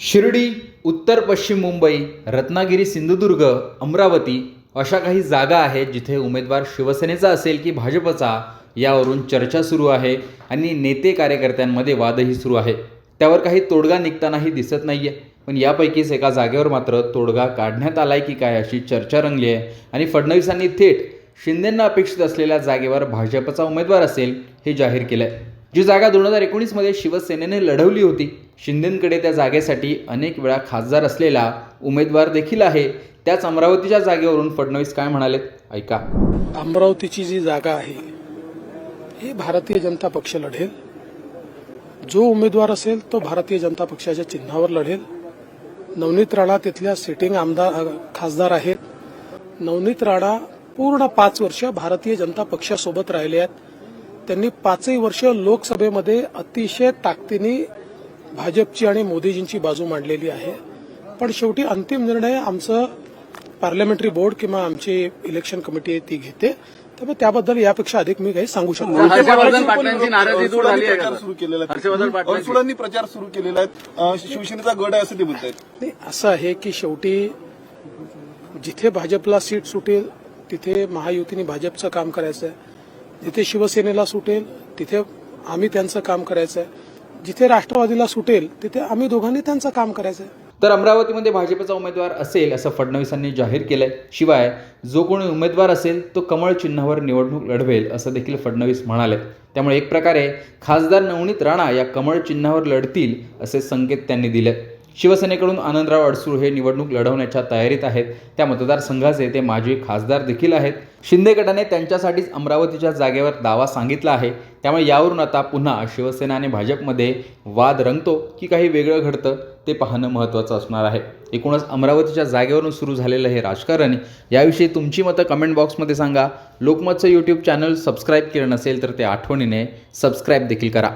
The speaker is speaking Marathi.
शिर्डी उत्तर पश्चिम मुंबई रत्नागिरी सिंधुदुर्ग अमरावती अशा काही जागा आहेत जिथे उमेदवार शिवसेनेचा असेल की भाजपचा यावरून चर्चा सुरू आहे आणि नेते कार्यकर्त्यांमध्ये वादही सुरू आहे. त्यावर काही तोडगा निघतानाही दिसत नाही आहे पण यापैकीच एका जागेवर मात्र तोडगा काढण्यात आलाय की काय अशी चर्चा रंगली आहे. आणि फडणवीसांनी थेट शिंदेंना अपेक्षित असलेल्या जागेवर भाजपचा उमेदवार असेल हे जाहीर केलं आहे जी जागा दोन हजार एकोणीसमध्ये शिवसेनेने लढवली होती शिंदेंकडे त्या जागेसाठी अनेक वेळा खासदार असलेला उमेदवार देखील आहे. त्याच अमरावतीच्या जागेवरून फडणवीस काय म्हणालेत? ऐका. अमरावतीची जी जागा आहे ही भारतीय जनता पक्ष लढेल. जो उमेदवार असेल तो भारतीय जनता पक्षाच्या चिन्हावर लढेल. नवनीत राणा तिथल्या सिटिंग आमदार खासदार आहेत. नवनीत राणा पूर्ण पाच वर्ष भारतीय जनता पक्षासोबत राहिले आहेत. त्यांनी पाचही वर्ष लोकसभेमध्ये अतिशय ताकदीने भाजपची आणि मोदीजींची बाजू मांडलेली आहे. पण शेवटी अंतिम निर्णय आमचं पार्लमेंटरी बोर्ड किंवा आमची इलेक्शन कमिटी आहे ती घेते. त्यामुळे त्याबद्दल यापेक्षा अधिक मी काही सांगू शकतो. हर्षवर्धन पाटलांची नाराजी दूर झाली आहे प्रचार सुरू केलेला आहे. शिवसेनेचा गड आहे असं ते म्हणतात नाही असं आहे की शेवटी जिथे भाजपला सीट सुटेल तिथे महायुतीने भाजपचं काम करायचं आहे जिथे शिवसेनेला सुटेल तिथे आम्ही त्यांचं काम करायचं आहे जिथे राष्ट्रवादीला सुटेल तिथे आम्ही दोघांनी त्यांचं काम करायचं आहे तर अमरावतीमध्ये भाजपचा उमेदवार असेल असं फडणवीसांनी जाहीर केलंय. शिवाय जो कोणी उमेदवार असेल तो कमळ चिन्हावर निवडणूक लढवेल असं देखील फडणवीस म्हणाले. त्यामुळे एक प्रकारे खासदार नवनीत राणा या कमळ चिन्हावर लढतील असे संकेत त्यांनी दिले. शिवसेनेकडून आनंदराव अडसूळ हे निवडणूक लढवण्याच्या तयारीत आहेत. त्या मतदारसंघाचे ते माजी खासदार देखील आहेत. शिंदे गटाने त्यांच्यासाठीच अमरावतीच्या जागेवर दावा सांगितला आहे. त्यामुळे यावरून आता पुन्हा शिवसेना आणि भाजपमध्ये वाद रंगतो की काही वेगळं घडतं ते पाहणं महत्त्वाचं असणार आहे. एकूणच अमरावतीच्या जागेवरून सुरू झालेलं हे राजकारण याविषयी तुमची मतं कमेंट बॉक्समध्ये सांगा. लोकमतचं यूट्यूब चॅनल सबस्क्राईब केलं नसेल तर ते आठवणीने सबस्क्राईब देखील करा.